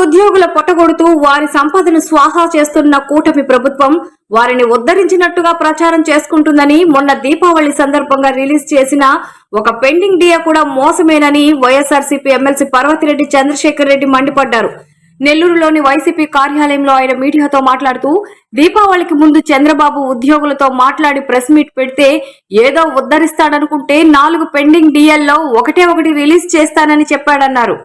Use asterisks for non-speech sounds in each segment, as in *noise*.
ఉద్యోగుల పొట్టగొడుతూ వారి సంపదను స్వాహా చేస్తున్న కూటమి ప్రభుత్వం వారిని ఉద్ధరించినట్టుగా ప్రచారం చేసుకుంటుందని మొన్న దీపావళి సందర్భంగా రిలీజ్ చేసిన ఒక పెండింగ్ డియా కూడా మోసమేనని వైఎస్ఆర్సీపీ ఎమ్మెల్సీ పర్వతిరెడ్డి చంద్రశేఖర్ రెడ్డి మండిపడ్డారు. నెల్లూరులోని వైసీపీ కార్యాలయంలో ఆయన మీడియాతో మాట్లాడుతూ దీపావళికి ముందు చంద్రబాబు ఉద్యోగులతో మాట్లాడి ప్రెస్ మీట్ పెడితే ఏదో ఉద్ధరిస్తాడనుకుంటే నాలుగు పెండింగ్ డిఎల్లో ఒకటే ఒకటి రిలీజ్ చేస్తానని చెప్పాడన్నారు.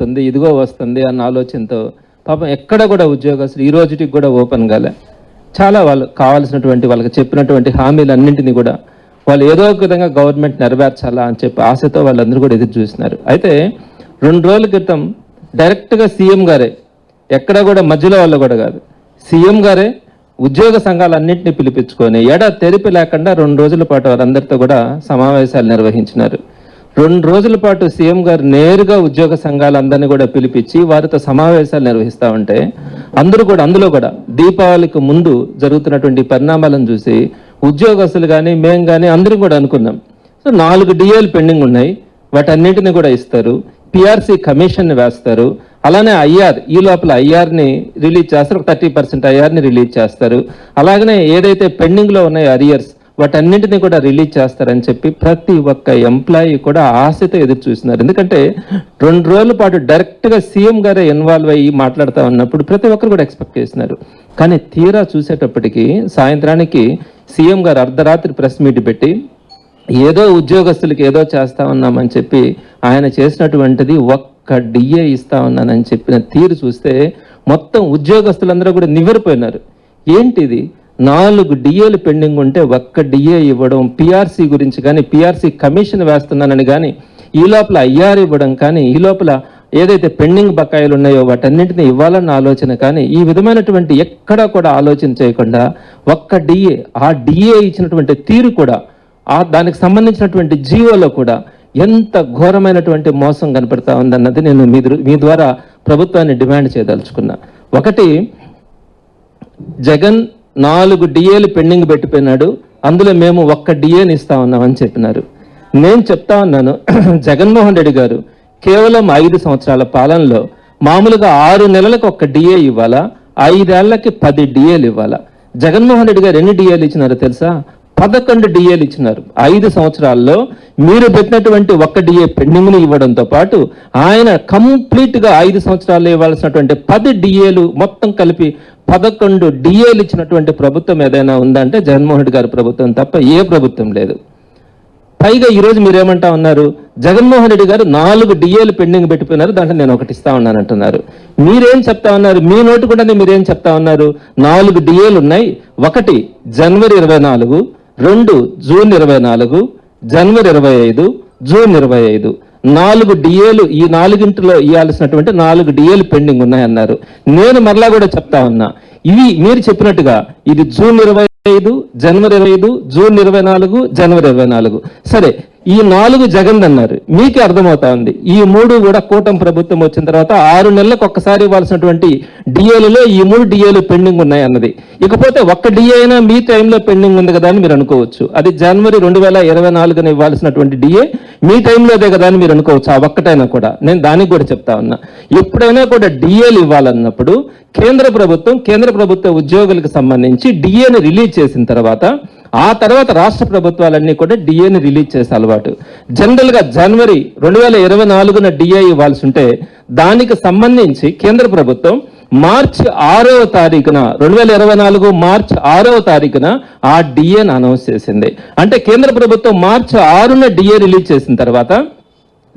వస్తుంది ఇదిగో వస్తుంది అన్న ఆలోచనతో పాపం ఎక్కడ కూడా ఉద్యోగస్తులు ఈ రోజుకి కూడా ఓపెన్ కాలే. చాలా వాళ్ళు కావాల్సినటువంటి వాళ్ళకి చెప్పినటువంటి హామీలన్నింటినీ కూడా వాళ్ళు ఏదో ఒక విధంగా గవర్నమెంట్ నెరవేర్చాలా అని చెప్పి ఆశతో వాళ్ళందరూ కూడా ఎదురు చూస్తున్నారు. అయితే రెండు రోజుల క్రితం డైరెక్ట్గా సీఎం గారే ఎక్కడ కూడా మధ్యలో వాళ్ళు కూడా కాదు సీఎం గారే ఉద్యోగ సంఘాలన్నింటినీ పిలిపించుకొని ఎడ తెరిపి లేకుండా రెండు రోజుల పాటు వారందరితో కూడా సమావేశాలు నిర్వహించినారు. రెండు రోజుల పాటు సీఎం గారు నేరుగా ఉద్యోగ సంఘాలందరినీ కూడా పిలిపించి వారితో సమావేశాలు నిర్వహిస్తూ ఉంటే అందరూ కూడా అందులో కూడా దీపావళికి ముందు జరుగుతున్నటువంటి పరిణామాలను చూసి ఉద్యోగస్తులు కానీ మేము కానీ అందరూ కూడా అనుకున్నాం. సో నాలుగు డిఏలు పెండింగ్ ఉన్నాయి. వాటన్నిటిని కూడా ఇస్తారు. పిఆర్సీ కమిషన్ని వేస్తారు. అలానే ఐఆర్ ఈ లోపల ఐఆర్ని రిలీజ్ చేస్తారు. థర్టీ పర్సెంట్ ఐఆర్ని రిలీజ్ చేస్తారు. అలాగనే ఏదైతే పెండింగ్లో ఉన్నాయో అరియర్స్ వాటన్నింటినీ కూడా రిలీజ్ చేస్తారని చెప్పి ప్రతి ఒక్క ఎంప్లాయీ కూడా ఆశతో ఎదురు చూస్తున్నారు. ఎందుకంటే రెండు రోజుల పాటు డైరెక్ట్గా సీఎం గారే ఇన్వాల్వ్ అయ్యి మాట్లాడుతూ ఉన్నప్పుడు ప్రతి ఒక్కరు కూడా ఎక్స్పెక్ట్ చేస్తున్నారు. కానీ తీరా చూసేటప్పటికి సాయంత్రానికి సీఎం గారు అర్ధరాత్రి ప్రెస్ మీట్ పెట్టి ఏదో ఉద్యోగస్తులకి ఏదో చేస్తా ఉన్నామని చెప్పి ఆయన చేసినటువంటిది ఒక్క డిఏ ఇస్తా ఉన్నానని చెప్పిన తీరు చూస్తే మొత్తం ఉద్యోగస్తులందరూ కూడా నివ్వెరపోయినారు. ఏంటిది? నాలుగు డిఏలు పెండింగ్ ఉంటే ఒక్క డిఏ ఇవ్వడం పిఆర్సీ గురించి కానీ పిఆర్సీ కమిషన్ వేస్తున్నానని కానీ ఈ లోపల ఐఆర్ ఇవ్వడం కానీ ఈ లోపల ఏదైతే పెండింగ్ బకాయిలు ఉన్నాయో వాటన్నింటిని ఇవ్వాలన్న ఆలోచన కానీ ఈ విధమైనటువంటి ఎక్కడా కూడా ఆలోచన చేయకుండా ఒక్క డిఏ ఆ డిఏ ఇచ్చినటువంటి తీరు కూడా ఆ దానికి సంబంధించినటువంటి జీవోలో కూడా ఎంత ఘోరమైనటువంటి మోసం కనపడతా ఉందన్నది నేను మీ మీ ద్వారా ప్రభుత్వాన్ని డిమాండ్ చేయదలుచుకున్నా. ఒకటి జగన్ నాలుగు డిఏలు పెండింగ్ పెట్టిపోయినాడు. అందులో మేము ఒక్క డిఏని ఇస్తా ఉన్నామని చెప్పినారు. నేను చెప్తా ఉన్నాను *clears throat* జగన్మోహన్ రెడ్డి గారు కేవలం ఐదు సంవత్సరాల పాలనలో మామూలుగా ఆరు నెలలకు ఒక్క డిఏ ఇవ్వాలా? ఐదేళ్ళకి పది డిఏలు ఇవ్వాలా? జగన్మోహన్ రెడ్డి గారు ఎన్ని డిఏలు ఇచ్చినారో తెలుసా? పదకొండు డిఏలు ఇచ్చినారు. ఐదు సంవత్సరాల్లో మీరు పెట్టినటువంటి ఒక్క డిఏ పెండింగ్ను ఇవ్వడంతో పాటు ఆయన కంప్లీట్గా ఐదు సంవత్సరాల్లో ఇవ్వాల్సినటువంటి పది డిఏలు మొత్తం కలిపి పదకొండు డిఏలు ఇచ్చినటువంటి ప్రభుత్వం ఏదైనా ఉందంటే జగన్మోహన్ రెడ్డి గారి ప్రభుత్వం తప్ప ఏ ప్రభుత్వం లేదు. పైగా ఈరోజు మీరేమంటా ఉన్నారు? జగన్మోహన్ రెడ్డి గారు నాలుగు డిఏలు పెండింగ్ పెట్టిపోయినారు దాంట్లో నేను ఒకటి ఇస్తా ఉన్నాను అంటున్నారు. మీరేం చెప్తా ఉన్నారు? మీ నోటు కూడా మీరేం చెప్తా ఉన్నారు? నాలుగు డిఏలు ఉన్నాయి. ఒకటి జనవరి ఇరవై నాలుగు రెండు జూన్ ఇరవై నాలుగు జనవరి ఇరవై ఐదు జూన్ ఇరవై ఐదు. నాలుగు డిఏలు ఈ నాలుగింటిలో ఇవ్వాల్సినటువంటి నాలుగు డిఏలు పెండింగ్ ఉన్నాయన్నారు. నేను మరలా కూడా చెప్తా ఉన్నా. ఇవి మీరు చెప్పినట్టుగా ఇది జూన్ ఇరవై ఐదు జనవరి ఇరవై ఐదు జూన్ ఇరవై నాలుగు జనవరి ఇరవై నాలుగు. సరే ఈ నాలుగు జగన్ అన్నారు. మీకే అర్థమవుతా ఉంది ఈ మూడు కూడా కూటమి ప్రభుత్వం వచ్చిన తర్వాత ఆరు నెలలకు ఒక్కసారి ఇవ్వాల్సినటువంటి డిఏలలో ఈ మూడు డిఏలు పెండింగ్ ఉన్నాయి అన్నది ఇకపోతే ఒక్క డిఏ అయినా మీ టైంలో పెండింగ్ ఉంది కదా అని మీరు అనుకోవచ్చు. అది జనవరి రెండు వేల ఇరవై నాలుగున ఇవ్వాల్సినటువంటి డిఏ మీ టైంలోదే కదా అని మీరు అనుకోవచ్చు. ఆ ఒక్కటైనా కూడా. నేను దానికి కూడా చెప్తా ఉన్నా. ఎప్పుడైనా కూడా డిఏలు ఇవ్వాలన్నప్పుడు కేంద్ర ప్రభుత్వం కేంద్ర ప్రభుత్వ ఉద్యోగులకు సంబంధించి డిఏని రిలీజ్ చేసిన తర్వాత ఆ తర్వాత రాష్ట్ర ప్రభుత్వాలన్నీ కూడా డిఏని రిలీజ్ చేసే అలవాటు. జనరల్గా జనవరి రెండు వేల ఇరవై నాలుగున డిఏ ఇవ్వాల్సి ఉంటే దానికి సంబంధించి కేంద్ర ప్రభుత్వం మార్చి ఆరవ తారీఖున రెండు వేల ఇరవై నాలుగు మార్చి ఆరవ తారీఖున ఆ డిఏని అనౌన్స్ చేసింది. అంటే కేంద్ర ప్రభుత్వం మార్చి ఆరున డిఏ రిలీజ్ చేసిన తర్వాత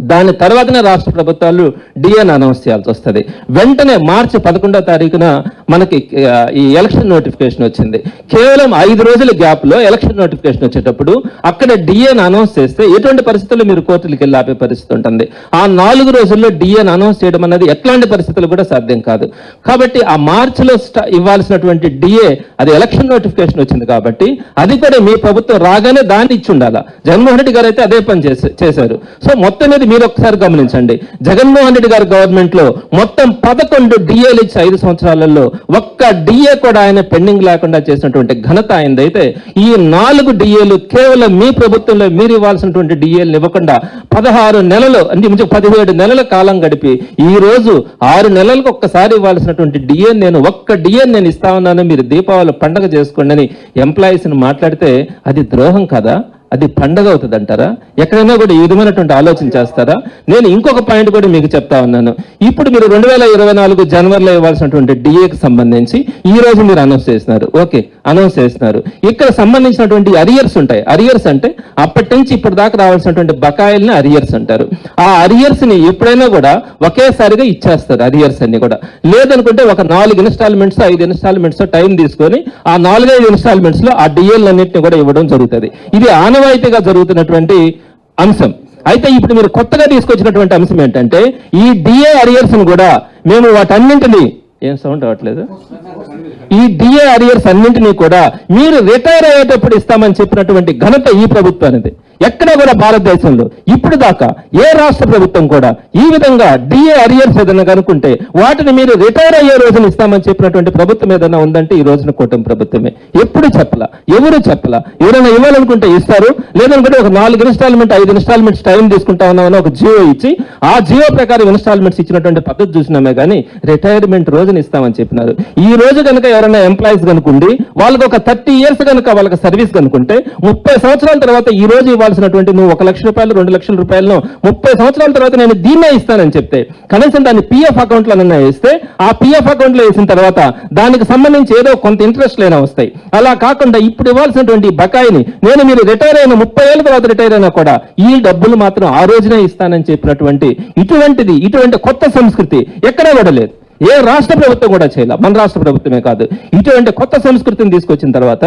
దాని తర్వాతనే రాష్ట్ర ప్రభుత్వాలు డిఎన్ అనౌన్స్ చేయాల్సి వస్తుంది. వెంటనే మార్చి పదకొండో తారీఖున మనకి ఈ ఎలక్షన్ నోటిఫికేషన్ వచ్చింది. కేవలం ఐదు రోజుల గ్యాప్లో ఎలక్షన్ నోటిఫికేషన్ వచ్చేటప్పుడు అక్కడ డిఎన్ అనౌన్స్ చేస్తే ఎటువంటి పరిస్థితుల్లో మీరు కోర్టులకు వెళ్ళి ఆపే పరిస్థితి ఉంటుంది. ఆ నాలుగు రోజుల్లో డిఎన్ అనౌన్స్ చేయడం అనేది ఎట్లాంటి పరిస్థితులు కూడా సాధ్యం కాదు. కాబట్టి ఆ మార్చిలో ఇవ్వాల్సినటువంటి డిఏ అది ఎలక్షన్ నోటిఫికేషన్ వచ్చింది కాబట్టి అది కూడా మీ ప్రభుత్వం రాగానే దాన్ని ఇచ్చి ఉండాలి. జగన్మోహన్ రెడ్డి గారు అయితే అదే పని చేసే- చేశారు. సో మొత్తం మీద మీరు ఒకసారి గమనించండి. జగన్మోహన్ రెడ్డి గారి గవర్నమెంట్లో మొత్తం పదకొండు డిఏలు ఇచ్చి ఐదు సంవత్సరాలలో ఒక్క డిఏ కూడా ఆయన పెండింగ్ లేకుండా చేసినటువంటి ఘనత ఆయనదైతే ఈ నాలుగు డిఏలు కేవలం మీ ప్రభుత్వంలో మీరు ఇవ్వాల్సినటువంటి డిఏలు ఇవ్వకుండా పదహారు నెలలు అంటే పదిహేడు నెలల కాలం గడిపి ఈ రోజు ఆరు నెలలకు ఒక్కసారి ఇవ్వాల్సినటువంటి డిఏ నేను ఒక్క డిఏ నేను ఇస్తా ఉన్నాను. మీరు దీపావళి పండగ చేసుకోండి అని ఎంప్లాయీస్ని మాట్లాడితే అది ద్రోహం కదా? అది పండగ అవుతుంది అంటారా ఎక్కడైనా కూడా ఈ విధమైనటువంటి ఆలోచన చేస్తారా? నేను ఇంకొక పాయింట్ కూడా మీకు చెప్తా ఉన్నాను. ఇప్పుడు మీరు రెండు వేల ఇరవై నాలుగు జనవరిలో ఇవ్వాల్సినటువంటి డిఏకి సంబంధించి ఈ రోజు మీరు అనౌన్స్ చేసినారు. ఓకే. అనౌన్స్ చేస్తున్నారు. ఇక్కడ సంబంధించినటువంటి అరియర్స్ ఉంటాయి. అరియర్స్ అంటే అప్పటి నుంచి ఇప్పటి దాకా రావాల్సినటువంటి బకాయిల్ని అరియర్స్ అంటారు. ఆ అరియర్స్ని ఎప్పుడైనా కూడా ఒకేసారిగా ఇచ్చేస్తారు అరియర్స్ అన్ని కూడా. లేదనుకుంటే ఒక నాలుగు ఇన్స్టాల్మెంట్స్ ఐదు ఇన్స్టాల్మెంట్స్ టైం తీసుకొని ఆ నాలుగైదు ఇన్స్టాల్మెంట్స్లో ఆ డిఎల్ అన్నింటిని కూడా ఇవ్వడం జరుగుతుంది. ఇది ఆనవాయితీగా జరుగుతున్నటువంటి అంశం. అయితే ఇప్పుడు మీరు కొత్తగా తీసుకొచ్చినటువంటి అంశం ఏంటంటే ఈ డిఏ అరియర్స్ కూడా మేము వాటన్నింటినీ ఏం సౌండ్ అవ్వట్లేదు ఈ డిఏ అరియర్స్ అన్నింటినీ కూడా మీరు రిటైర్ అయ్యేటప్పుడు ఇస్తామని చెప్పినటువంటి ఘనత ఈ ప్రభుత్వానిది. ఎక్కడ కూడా భారతదేశంలో ఇప్పుడు దాకా ఏ రాష్ట్ర ప్రభుత్వం కూడా ఈ విధంగా డిఏ అరియర్స్ ఏదైనా కనుకుంటే వాటిని మీరు రిటైర్ అయ్యే రోజున ఇస్తామని చెప్పినటువంటి ప్రభుత్వం ఏదైనా ఉందంటే ఈ రోజున కూటమి ప్రభుత్వమే. ఎప్పుడు చెప్పలా? ఎవరు చెప్పలా? ఎవరైనా ఇవ్వాలనుకుంటే ఇస్తారు. లేదనుకుంటే ఒక నాలుగు ఇన్స్టాల్మెంట్ ఐదు ఇన్స్టాల్మెంట్స్ టైం తీసుకుంటా ఉన్నామని ఒక జియో ఇచ్చి ఆ జియో ప్రకారం ఇన్స్టాల్మెంట్స్ ఇచ్చినటువంటి పద్ధతి చూసినామే కానీ రిటైర్మెంట్ రోజున ఇస్తామని చెప్పినారు. ఈ రోజు కనుక ఎవరైనా ఎంప్లాయీస్ కనుకుండి వాళ్ళకి ఒక థర్టీ ఇయర్స్ కనుక వాళ్ళకి సర్వీస్ కనుకుంటే ముప్పై సంవత్సరాల తర్వాత ఈ రోజు ఇవ్వాల్సినటువంటి నువ్వు ఒక లక్ష రూపాయలు రెండు లక్షల రూపాయలను ముప్పై సంవత్సరాల తర్వాత నేను దీన్నే ఇస్తానని చెప్తే కనీసం దాన్ని పిఎఫ్ అకౌంట్లో వేస్తే ఆ పిఎఫ్ అకౌంట్లో వేసిన తర్వాత దానికి సంబంధించి ఏదో కొంత ఇంట్రెస్ట్ లేనా వస్తాయి. అలా కాకుండా ఇప్పుడు ఇవ్వాల్సినటువంటి బకాయిని నేను మీరు రిటైర్ అయిన ముప్పై ఏళ్ళ తర్వాత రిటైర్ అయినా కూడా ఈ డబ్బులు మాత్రం ఆ రోజునే ఇస్తానని చెప్పినటువంటి ఇటువంటిది ఇటువంటి కొత్త సంస్కృతి ఎక్కడా కూడా లేదు ఏ రాష్ట్ర ప్రభుత్వం కూడా చేయాల. మన రాష్ట్ర ప్రభుత్వమే కాదు. ఇటువంటి కొత్త సంస్కృతిని తీసుకొచ్చిన తర్వాత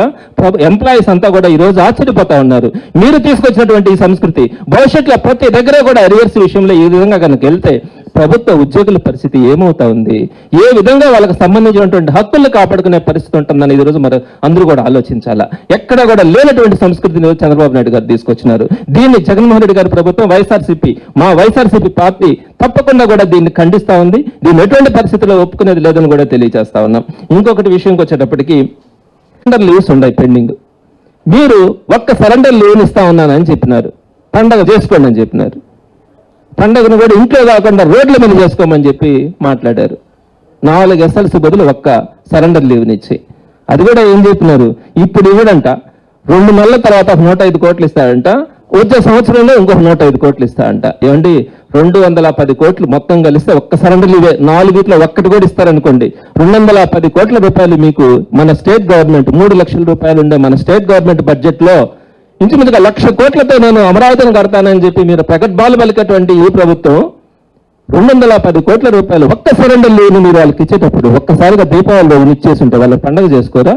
ఎంప్లాయీస్ అంతా కూడా ఈ రోజు ఆశ్చర్యపోతా ఉన్నారు. మీరు తీసుకొచ్చినటువంటి ఈ సంస్కృతి భవిష్యత్తులో ప్రతి దగ్గర కూడా రివర్స్ విషయంలో ఈ విధంగా కనుక వెళ్తే ప్రభుత్వ ఉద్యోగుల పరిస్థితి ఏమవుతా ఉంది? ఏ విధంగా వాళ్ళకి సంబంధించినటువంటి హక్కులు కాపాడుకునే పరిస్థితి ఉంటుందని ఈ రోజు మరి అందరూ కూడా ఆలోచించాలా? ఎక్కడ కూడా లేనటువంటి సంస్కృతిని చంద్రబాబు నాయుడు గారు తీసుకొచ్చినారు. దీన్ని జగన్మోహన్ రెడ్డి గారి ప్రభుత్వం వైఎస్ఆర్సీపీ మా వైఎస్ఆర్సీపీ పార్టీ తప్పకుండా కూడా దీన్ని ఖండిస్తా ఉంది. దీన్ని ఎటువంటి పరిస్థితుల్లో ఒప్పుకునేది లేదని కూడా తెలియజేస్తా ఉన్నాం. ఇంకొకటి విషయంకి వచ్చేటప్పటికి సరెండర్ లీవ్స్ ఉన్నాయి పెండింగ్. మీరు ఒక్క సరెండర్ లీవ్ ఇస్తా ఉన్నానని చెప్పినారు. పండగ చేసుకోండి అని చెప్పినారు. పండగను కూడా ఇంట్లో కాకుండా రోడ్ల మీద చేసుకోమని చెప్పి మాట్లాడారు. నాలుగు ఎస్ఎల్సి బదులు ఒక్క సరెండర్ లీవ్నిచ్చి అది కూడా ఏం చెప్పినారు? ఇప్పుడు ఇవ్వడంట. రెండు నెలల తర్వాత నూట ఐదు కోట్లు ఇస్తాడంట. వచ్చే సంవత్సరంలో ఇంకొక నూట ఐదు కోట్లు ఇస్తాడంట. ఏమండి? రెండు వందల పది కోట్లు మొత్తం కలిస్తే ఒక్క సరెండర్ లీవే. నాలుగిట్లో ఒక్కటి కూడా ఇస్తారనుకోండి. రెండు వందల పది కోట్ల రూపాయలు మీకు మన స్టేట్ గవర్నమెంట్ మూడు లక్షల రూపాయలు ఉండే మన స్టేట్ గవర్నమెంట్ బడ్జెట్లో ఇంచుమించుగా లక్ష కోట్లతో నేను అమరావతిని కడతానని చెప్పి మీరు ప్రగట్బాలు పలికేటువంటి ఈ ప్రభుత్వం రెండు వందల పది కోట్ల రూపాయలు ఒక్క సరెండర్ లేని మీరు వాళ్ళకి ఇచ్చేటప్పుడు ఒక్కసారిగా దీపావళి రోజున ఇచ్చేసి ఉంటే వాళ్ళ పండగ చేసుకోరా?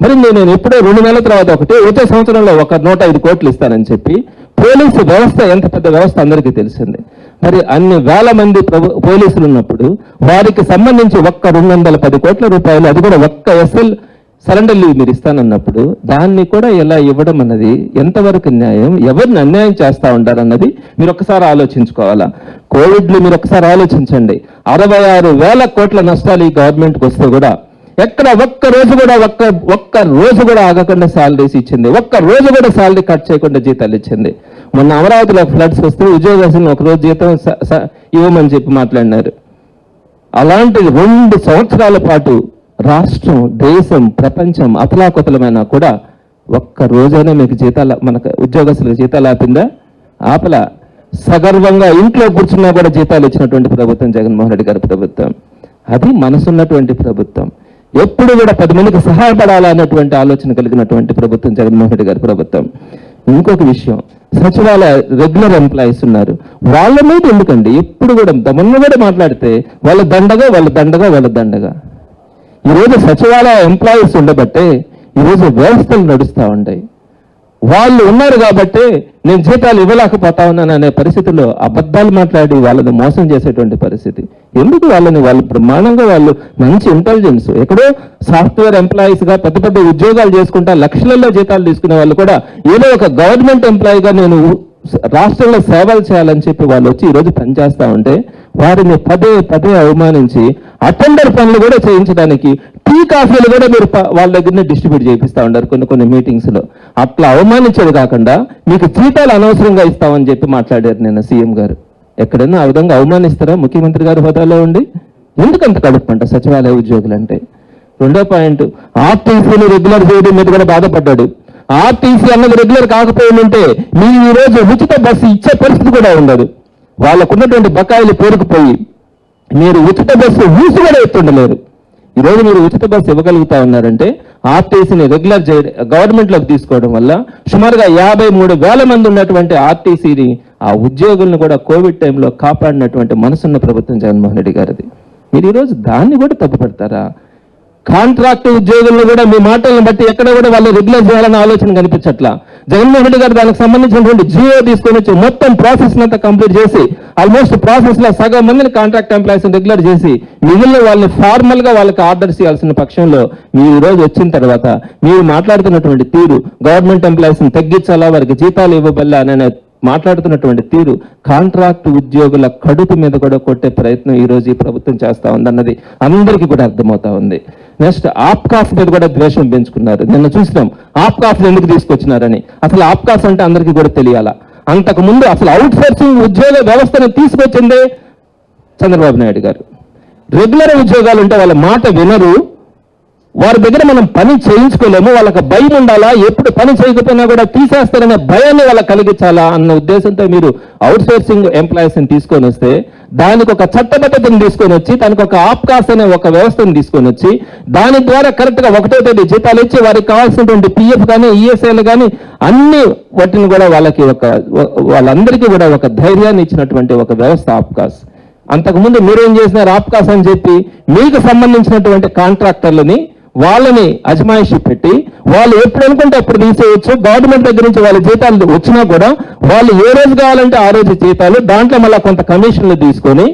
మరి నేను ఎప్పుడో రెండు నెలల తర్వాత ఒకటి వచ్చే సంవత్సరంలో ఒక నూట ఐదు కోట్లు ఇస్తానని చెప్పి పోలీసు వ్యవస్థ ఎంత పెద్ద వ్యవస్థ అందరికీ తెలిసింది. మరి అన్ని వేల మంది పోలీసులు ఉన్నప్పుడు వారికి సంబంధించి ఒక్క రెండు వందల పది కోట్ల రూపాయలు అది కూడా ఒక్క ఎస్ఎల్ సరెండర్ లీవ్ మీరు ఇస్తానన్నప్పుడు దాన్ని కూడా ఎలా ఇవ్వడం అన్నది ఎంతవరకు న్యాయం ఎవరిని అన్యాయం చేస్తూ ఉంటారన్నది మీరు ఒకసారి ఆలోచించుకోవాలా? కోవిడ్లో మీరు ఒకసారి ఆలోచించండి. అరవై ఆరు వేల కోట్ల నష్టాలు ఈ గవర్నమెంట్కి వస్తే కూడా ఎక్కడ ఒక్క రోజు కూడా ఒక్క ఒక్క రోజు కూడా ఆగకుండా శాలరీస్ ఇచ్చింది. ఒక్క రోజు కూడా శాలరీ కట్ చేయకుండా జీతాలు ఇచ్చింది. మొన్న అమరావతిలో ఫ్లడ్స్ వస్తే ఉద్యోగస్తులను ఒక రోజు జీతం స- స- ఇవ్వమని చెప్పి మాట్లాడినారు. అలాంటి రెండు సంవత్సరాల పాటు రాష్ట్రం దేశం ప్రపంచం అతలాకుతలమైనా కూడా ఒక్క రోజైనా మీకు జీతాలు మనకు ఉద్యోగస్తులకు జీతాలు ఆపిందా? ఆపల. సగర్వంగా ఇంట్లో కూర్చున్నా కూడా జీతాలు ఇచ్చినటువంటి ప్రభుత్వం జగన్మోహన్ రెడ్డి గారి ప్రభుత్వం. అది మనసున్నటువంటి ప్రభుత్వం. ఎప్పుడు కూడా పది మందికి సహాయపడాలన్నటువంటి ఆలోచన కలిగినటువంటి ప్రభుత్వం జగన్మోహన్ రెడ్డి గారి ప్రభుత్వం. ఇంకొక విషయం సచివాలయ రెగ్యులర్ ఎంప్లాయీస్ ఉన్నారు. వాళ్ళ మీద ఎందుకండి? ఎప్పుడు కూడా మొన్న కూడా మాట్లాడితే వాళ్ళ దండగా వాళ్ళ దండగా వాళ్ళ దండగా. ఈరోజు సచివాలయ ఎంప్లాయీస్ ఉండబట్టే ఈరోజు వ్యవస్థలు నడుస్తూ ఉంటాయి వాళ్ళు ఉన్నారు కాబట్టి నేను జీతాలు ఇవ్వలేకపోతా ఉన్నాను అనే పరిస్థితిలో అబద్ధాలు మాట్లాడి వాళ్ళని మోసం చేసేటువంటి పరిస్థితి. ఎందుకు వాళ్ళని వాళ్ళు బ్రహ్మాండంగా వాళ్ళు మంచి ఇంటెలిజెన్స్ ఎక్కడో సాఫ్ట్వేర్ ఎంప్లాయీస్గా పెద్ద పెద్ద ఉద్యోగాలు చేసుకుంటా లక్షలలో జీతాలు తీసుకునే వాళ్ళు కూడా ఏదో ఒక గవర్నమెంట్ ఎంప్లాయీగా నేను రాష్ట్రంలో సేవలు చేయాలని చెప్పి వాళ్ళు వచ్చి ఈరోజు పనిచేస్తూ ఉంటే వారిని పదే పదే అవమానించి అటెండర్ పనులు కూడా చేయించడానికి టీ కాఫీలు కూడా మీరు వాళ్ళ దగ్గరనే డిస్ట్రిబ్యూట్ చేపిస్తా ఉంటారు కొన్ని కొన్ని మీటింగ్స్లో అట్లా అవమానించేది కాకుండా మీకు జీతాలు అనవసరంగా ఇస్తామని చెప్పి మాట్లాడారు నిన్న సీఎం గారు. ఎక్కడైనా ఆ విధంగా అవమానిస్తారా? ముఖ్యమంత్రి గారి హోదాలో ఉండి? ఎందుకంత కడుపుంట సచివాలయ ఉద్యోగులు అంటే రెండో పాయింట్ ఆర్టీసీని రెగ్యులర్ చేయడం మీద కూడా బాధపడ్డాడు. ఆర్టీసీ అన్నది రెగ్యులర్ కాకపోయిందంటే మీరు ఈరోజు ఉచిత బస్సు ఇచ్చే పరిస్థితి కూడా ఉండదు. వాళ్ళకున్నటువంటి బకాయిలు పేరుకుపోయి మీరు ఉచిత బస్సు ఊసి కూడా ఎత్తుండలేరు. ఈ రోజు మీరు ఉచిత బస్సు ఇవ్వగలుగుతా ఉన్నారంటే ఆర్టీసీని రెగ్యులర్ గవర్నమెంట్లోకి తీసుకోవడం వల్ల సుమారుగా యాభై మూడు వేల మంది ఉన్నటువంటి ఆర్టీసీని ఆ ఉద్యోగులను కూడా కోవిడ్ టైంలో కాపాడినటువంటి మనసున్న ప్రభుత్వం జగన్మోహన్ రెడ్డి గారిది. మీరు ఈరోజు దాన్ని కూడా తప్పుపడతారా? కాంట్రాక్ట్ ఉద్యోగులను కూడా మీ మాటలను బట్టి ఎక్కడ కూడా వాళ్ళు రెగ్యులర్ చేయాలన్న ఆలోచన కనిపించట్లా. జగన్మోహన్ రెడ్డి గారు దానికి సంబంధించినటువంటి జియో తీసుకొని వచ్చి మొత్తం ప్రాసెస్ అంతా కంప్లీట్ చేసి ఆల్మోస్ట్ ప్రాసెస్లో సగం మందిని కాంట్రాక్ట్ ఎంప్లాయీస్ రెగ్యులర్ చేసి మిగిలిన వాళ్ళని ఫార్మల్గా వాళ్ళకి ఆర్డర్స్ ఇవ్వాల్సిన పక్షంలో మీరు ఈ రోజు వచ్చిన తర్వాత మీరు మాట్లాడుతున్నటువంటి తీరు గవర్నమెంట్ ఎంప్లాయీస్ని తగ్గించాలా వారికి జీతాలు ఇవ్వబల్లా అనే మాట్లాడుతున్నటువంటి తీరు కాంట్రాక్ట్ ఉద్యోగుల కడుపు మీద కూడా కొట్టే ప్రయత్నం ఈ రోజు ఈ ప్రభుత్వం చేస్తా ఉందన్నది అందరికీ కూడా అర్థమవుతా ఉంది. నెక్స్ట్ ఆప్కాఫ్ మీద కూడా ద్వేషం పెంచుకున్నారు. నిన్న చూసినాం ఆప్కాఫ్ ఎందుకు తీసుకొచ్చినారని. అసలు ఆప్కాఫ్ అంటే అందరికీ కూడా తెలియాలా? అంతకు ముందు అసలు అవుట్ సోర్సింగ్ ఉద్యోగ వ్యవస్థను తీసుకొచ్చిందే చంద్రబాబు నాయుడు గారు. రెగ్యులర్ ఉద్యోగాలు ఉంటే వాళ్ళ మాట వినరు వారి దగ్గర మనం పని చేయించుకోలేము వాళ్ళకి భయం ఉండాలా ఎప్పుడు పని చేయకపోయినా కూడా తీసేస్తారనే భయాన్ని వాళ్ళకి కలిగించాలా అన్న ఉద్దేశంతో మీరు అవుట్ సోర్సింగ్ ఎంప్లాయీస్ని తీసుకొని వస్తే దానికి ఒక చట్టబద్ధతను తీసుకొని వచ్చి దానికి ఒక ఆప్కాస్ అనే ఒక వ్యవస్థను తీసుకొని వచ్చి దాని ద్వారా కరెక్ట్గా ఒకటో తేదీ జీతాలు ఇచ్చి వారికి కావాల్సినటువంటి పిఎఫ్ కానీ ఈఎస్ఐలు కానీ అన్ని వాటిని కూడా వాళ్ళకి ఒక వాళ్ళందరికీ కూడా ఒక ధైర్యాన్ని ఇచ్చినటువంటి ఒక వ్యవస్థ ఆప్కాస్ అంతకుముందు మీరేం చేసినారు ఆప్కాస్ అని చెప్పి మీకు సంబంధించినటువంటి కాంట్రాక్టర్లని వాళ్ళని అజమాయిషి పెట్టి వాళ్ళు ఎప్పుడు అనుకుంటే అప్పుడు తీసేయచ్చు. గవర్నమెంట్ దగ్గర నుంచి వాళ్ళ జీతాలు వచ్చినా కూడా వాళ్ళు ఏ రోజు కావాలంటే ఆ రోజు జీతాలు దాంట్లో మళ్ళీ కొంత కమిషన్లు తీసుకొని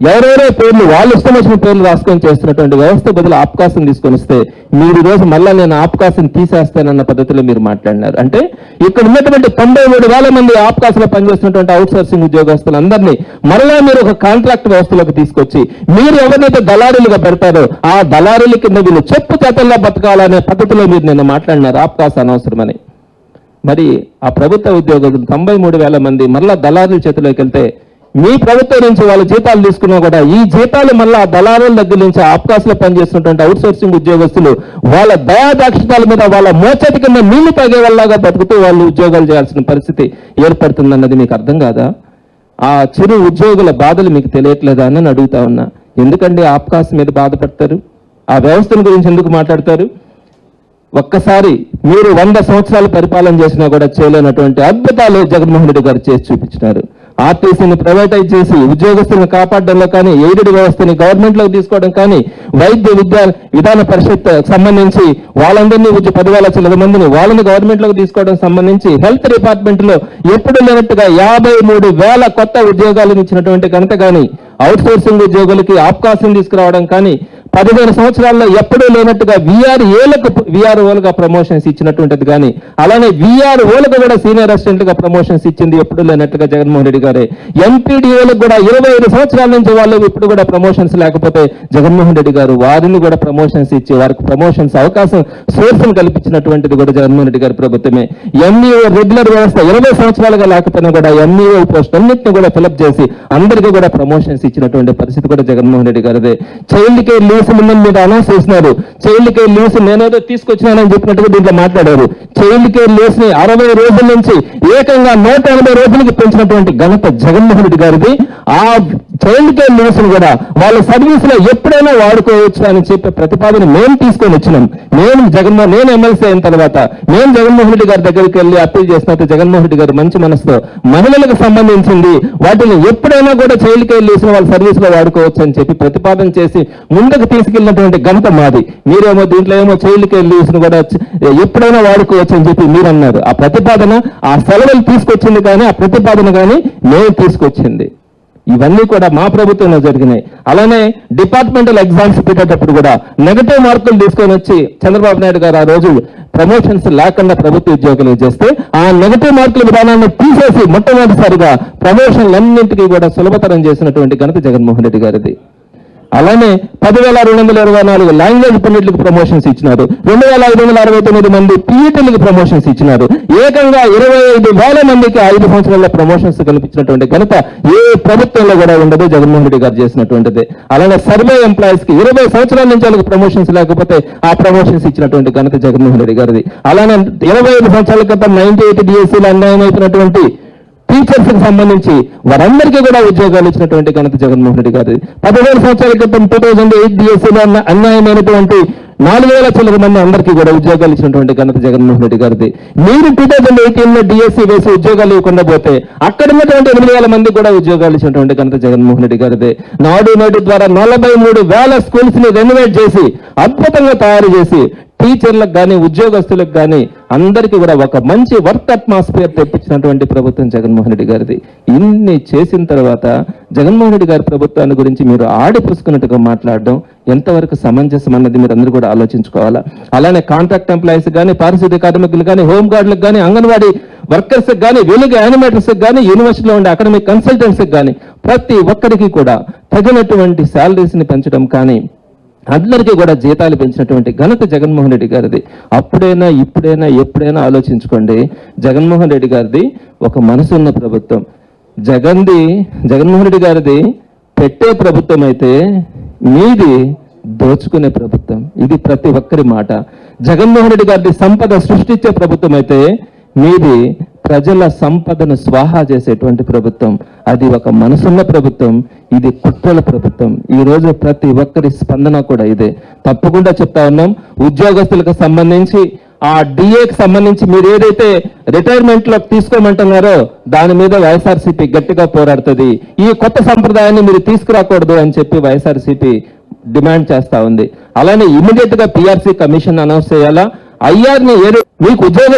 ఎవరెవరో పేర్లు వాళ్ళు ఇష్టం వచ్చిన పేర్లు రాసుకొని చేస్తున్నటువంటి వ్యవస్థ బదులు ఆప్కాసం తీసుకొని వస్తే మీరు రోజు మళ్ళా నేను ఆప్కాసం తీసేస్తానన్న పద్ధతిలో మీరు మాట్లాడినారు. అంటే ఇక్కడ ఉన్నటువంటి తొంభై మూడు వేల మంది ఆప్కాసంలో పనిచేస్తున్నటువంటి అవుట్ సోర్సింగ్ ఉద్యోగస్తులందరినీ మరలా మీరు ఒక కాంట్రాక్ట్ వ్యవస్థలోకి తీసుకొచ్చి మీరు ఎవరినైతే దళారీలుగా పెడతారో ఆ దళారీల కింద వీళ్ళు చెప్పు చేతల్లో బతకాలనే పద్ధతిలో మీరు నిన్న మాట్లాడినారు. ఆప్కాస్ అనవసరమని. మరి ఆ ప్రభుత్వ ఉద్యోగులు తొంభై మూడు వేల మంది మళ్ళా దళారుల చేతిలోకి వెళ్తే మీ ప్రభుత్వం నుంచి వాళ్ళ జీతాలు తీసుకున్నా కూడా ఈ జీతాలు మళ్ళా దళారుల దగ్గర నుంచి ఆప్కాస్లో పనిచేస్తున్నటువంటి అవుట్ సోర్సింగ్ ఉద్యోగస్తులు వాళ్ళ దయాదాక్షిణాల మీద వాళ్ళ మోచటి కింద నీళ్ళు తాగే వాళ్ళగా బతుకుతూ వాళ్ళు ఉద్యోగాలు చేయాల్సిన పరిస్థితి ఏర్పడుతుందన్నది మీకు అర్థం కాదా? ఆ చిరు ఉద్యోగుల బాధలు మీకు తెలియట్లేదా అని అడుగుతా ఉన్నా. ఎందుకండి ఆప్కాస్ మీద బాధపడతారు? ఆ వ్యవస్థను గురించి ఎందుకు మాట్లాడతారు? ఒక్కసారి మీరు వంద సంవత్సరాలు పరిపాలన చేసినా కూడా చేయలేనటువంటి అద్భుతాలు జగన్మోహన్ రెడ్డి గారు చేసి చూపించినారు. ఆర్టీసీని ప్రైవేటైజ్ చేసి ఉద్యోగస్తులను కాపాడడంలో కానీ ఎయిడెడ్ వ్యవస్థని గవర్నమెంట్లోకి తీసుకోవడం కానీ వైద్య విద్యా విధాన పరిషత్ సంబంధించి వాళ్ళందరినీ ఉద్యోగ పదివేల లక్షల మందిని వాళ్ళని గవర్నమెంట్లోకి తీసుకోవడం సంబంధించి హెల్త్ డిపార్ట్మెంట్లో ఎప్పుడు లేనట్టుగా యాభై మూడు వేల కొత్త ఉద్యోగాలను ఇచ్చినటువంటి ఘనత కానీ అవుట్ సోర్సింగ్ ఉద్యోగులకి అవకాశం తీసుకురావడం కానీ పదిహేను సంవత్సరాల్లో ఎప్పుడూ లేనట్టుగా విఆర్ ఏలకు విఆర్ ఓలుగా ప్రమోషన్స్ ఇచ్చినటువంటిది కానీ అలానే విఆర్ ఓలకు కూడా సీనియర్ అసిస్టెంట్గా ప్రమోషన్స్ ఇచ్చింది ఎప్పుడు లేనట్టుగా జగన్మోహన్ రెడ్డి గారే. ఎంపీడీఓలకు కూడా ఇరవై ఐదు సంవత్సరాల నుంచి వాళ్ళు ఇప్పుడు కూడా ప్రమోషన్స్ లేకపోతే జగన్మోహన్ రెడ్డి గారు వారిని కూడా ప్రమోషన్స్ ఇచ్చి వారికి ప్రమోషన్స్ అవకాశం సోర్స్ కల్పించినటువంటిది కూడా జగన్మోహన్ రెడ్డి గారి ప్రభుత్వమే. ఎంఈఓ రెగ్యులర్ వ్యవస్థ ఇరవై సంవత్సరాలుగా లేకపోయినా కూడా ఎంఈఓ పోస్ట్ అన్నింటిని కూడా ఫిలప్ చేసి అందరికీ కూడా ప్రమోషన్స్ ఇచ్చినటువంటి పరిస్థితి కూడా జగన్మోహన్ రెడ్డి గారిదే. చైల్డ్ కేర్ లీవ్స్ ఉందని మీరు అనౌన్స్ చేసినారు. చైల్డ్ కేర్ లీవ్స్ నేనేదో తీసుకొచ్చినానని చెప్పినట్టుగా దీంట్లో మాట్లాడారు. చైల్డ్ కేర్ లీవ్స్ని అరవై రోజుల నుంచి ఏకంగా నూట ఎనభై రోజులకి పెంచినటువంటి ఘనత జగన్మోహన్ రెడ్డి గారిది. ఆ చైల్డ్ కేర్ లీవ్స్ కూడా వాళ్ళ సర్వీస్లో ఎప్పుడైనా వాడుకోవచ్చు అని చెప్పే ప్రతిపాదన మేము తీసుకొని వచ్చినాం. నేను జగన్మోహన్ నేను ఎమ్మెల్సీ అయిన తర్వాత మేము జగన్మోహన్ రెడ్డి గారి దగ్గరికి వెళ్ళి అప్పీల్ చేసినట్టు జగన్మోహన్ రెడ్డి గారు మంచి మనసుతో మహిళలకు సంబంధించింది వాటిని ఎప్పుడైనా కూడా చైల్డ్ కేర్ లీవ్స్ వాళ్ళ సర్వీస్లో వాడుకోవచ్చు అని చెప్పి ప్రతిపాదన చేసి ముందుకు తీసుకెళ్ళినటువంటి ఘనత మాది. మీరేమో దీంట్లో ఏమో చైల్డ్ కేర్ లీవ్స్ను కూడా ఎప్పుడైనా వాడుకోవచ్చు అని చెప్పి మీరు అన్నారు ఆ ప్రతిపాదన ఆ సెలవులు తీసుకొచ్చింది కానీ ఆ ప్రతిపాదన కానీ మేము తీసుకొచ్చింది. ఇవన్నీ కూడా మా ప్రభుత్వంలో జరిగినాయి. అలానే డిపార్ట్మెంటల్ ఎగ్జామ్స్ పెట్టేటప్పుడు కూడా నెగటివ్ మార్కులు తీసుకొని వచ్చి చంద్రబాబు నాయుడు గారు ఆ రోజు ప్రమోషన్స్ లేకుండా ప్రభుత్వ ఉద్యోగులు చేస్తే ఆ నెగటివ్ మార్కుల విధానాన్ని తీసేసి మొట్టమొదటిసారిగా ప్రమోషన్లన్నింటికీ కూడా సులభతరం చేసినటువంటి ఘనత జగన్మోహన్ రెడ్డి గారిది. అలానే పదివేల రెండు వందల ఇరవై నాలుగు లాంగ్వేజ్ పండిట్లకు ప్రమోషన్స్ ఇచ్చినారు. రెండు వేల ఐదు వందల అరవై తొమ్మిది మంది పీఈటీలకు ప్రమోషన్స్ ఇచ్చినారు. ఏకంగా ఇరవై ఐదు వేల మందికి ఐదు సంవత్సరాల ప్రమోషన్స్ కల్పించినటువంటి ఘనత ఏ ప్రభుత్వంలో కూడా ఉండదు జగన్మోహన్ రెడ్డి గారు చేసినటువంటిది. అలానే సర్వే ఎంప్లాయీస్కి ఇరవై సంవత్సరాల నుంచి వాళ్ళకి ప్రమోషన్స్ లేకపోతే ఆ ప్రమోషన్స్ ఇచ్చినటువంటి ఘనత జగన్మోహన్ రెడ్డి గారిది. అలానే ఇరవై ఐదు సంవత్సరాల క్రితం నైన్టీ ఎయిట్ డిఎస్సీలు అన్యాయం అయినటువంటి టీచర్స్కి సంబంధించి వారందరికీ కూడా ఉద్యోగాలు ఇచ్చినటువంటి ఘనత జగన్మోహన్ రెడ్డి గారు పదిహేను సంవత్సరాల క్రితం టూ థౌజండ్ ఎయిట్ డిఎస్సీలో అన్యాయమైనటువంటి నాలుగు వేల చిల్లర మంది అందరికీ కూడా ఉద్యోగాలు ఇచ్చినటువంటి ఘనత జగన్మోహన్ రెడ్డి గారిది. మీరు టూ థౌజండ్ ఎయిటీన్లో డిఎస్సీ వేసి ఉద్యోగాలు ఇవ్వకుండా పోతే అక్కడ ఉన్నటువంటి ఎనిమిది వేల మంది కూడా ఉద్యోగాలు ఇచ్చినటువంటి ఘనత జగన్మోహన్ రెడ్డి గారిది. నాడు నేడు ద్వారా నలభై మూడు వేల స్కూల్స్ని రెనోవేట్ చేసి అద్భుతంగా తయారు చేసి టీచర్లకు కానీ ఉద్యోగస్తులకు కానీ అందరికీ కూడా ఒక మంచి వర్క్ అట్మాస్ఫియర్ తెప్పించినటువంటి ప్రభుత్వం జగన్మోహన్ రెడ్డి గారిది. ఇన్ని చేసిన తర్వాత జగన్మోహన్ రెడ్డి గారి ప్రభుత్వాన్ని గురించి మీరు ఆడిపుసుకున్నట్టుగా మాట్లాడడం ఎంతవరకు సమంజసం అన్నది మీరు అందరూ కూడా ఆలోచించుకోవాలా? అలానే కాంట్రాక్ట్ ఎంప్లాయీస్ కానీ పారిశుద్ధ్య కార్మికులు కానీ హోమ్ గార్డులకు కానీ అంగన్వాడీ వర్కర్స్ కానీ వెలుగు యానిమేటర్స్ కానీ యూనివర్సిటీలో ఉండే అకాడమిక్ కన్సల్టెంట్స్ కానీ ప్రతి ఒక్కరికి కూడా తగినటువంటి శాలరీస్ని పెంచడం కానీ అందరికీ కూడా జీతాలు పెంచినటువంటి ఘనత జగన్మోహన్ రెడ్డి గారిది. అప్పుడైనా ఇప్పుడైనా ఎప్పుడైనా ఆలోచించుకోండి. జగన్మోహన్ రెడ్డి గారిది ఒక మనసు ఉన్న ప్రభుత్వం. జగన్ది జగన్మోహన్ రెడ్డి గారిది పెట్టే ప్రభుత్వం అయితే మీది దోచుకునే ప్రభుత్వం. ఇది ప్రతి ఒక్కరి మాట. జగన్మోహన్ రెడ్డి గారిది సంపద సృష్టించే ప్రభుత్వం అయితే మీది ప్రజల సంపదను స్వాహా చేసేటువంటి ప్రభుత్వం. అది ఒక మనసున్న ప్రభుత్వం ఇది కుట్రల ప్రభుత్వం. ఈ రోజు ప్రతి ఒక్కరి స్పందన కూడా ఇదే. తప్పకుండా చెప్తా ఉన్నాం ఉద్యోగస్తులకు సంబంధించి ఆ డిఏకి సంబంధించి మీరు ఏదైతే రిటైర్మెంట్లో తీసుకోమంటున్నారో దాని మీద వైఎస్ఆర్సీపీ గట్టిగా పోరాడుతుంది. ఈ కొత్త సంప్రదాయాన్ని మీరు తీసుకురాకూడదు అని చెప్పి వైఎస్ఆర్సీపీ డిమాండ్ చేస్తా ఉంది. అలానే ఇమీడియట్గా పిఆర్సీ కమిషన్ అనౌన్స్ చేయాలా? ఐఆర్ని ఏడు మీకు ఉద్యోగ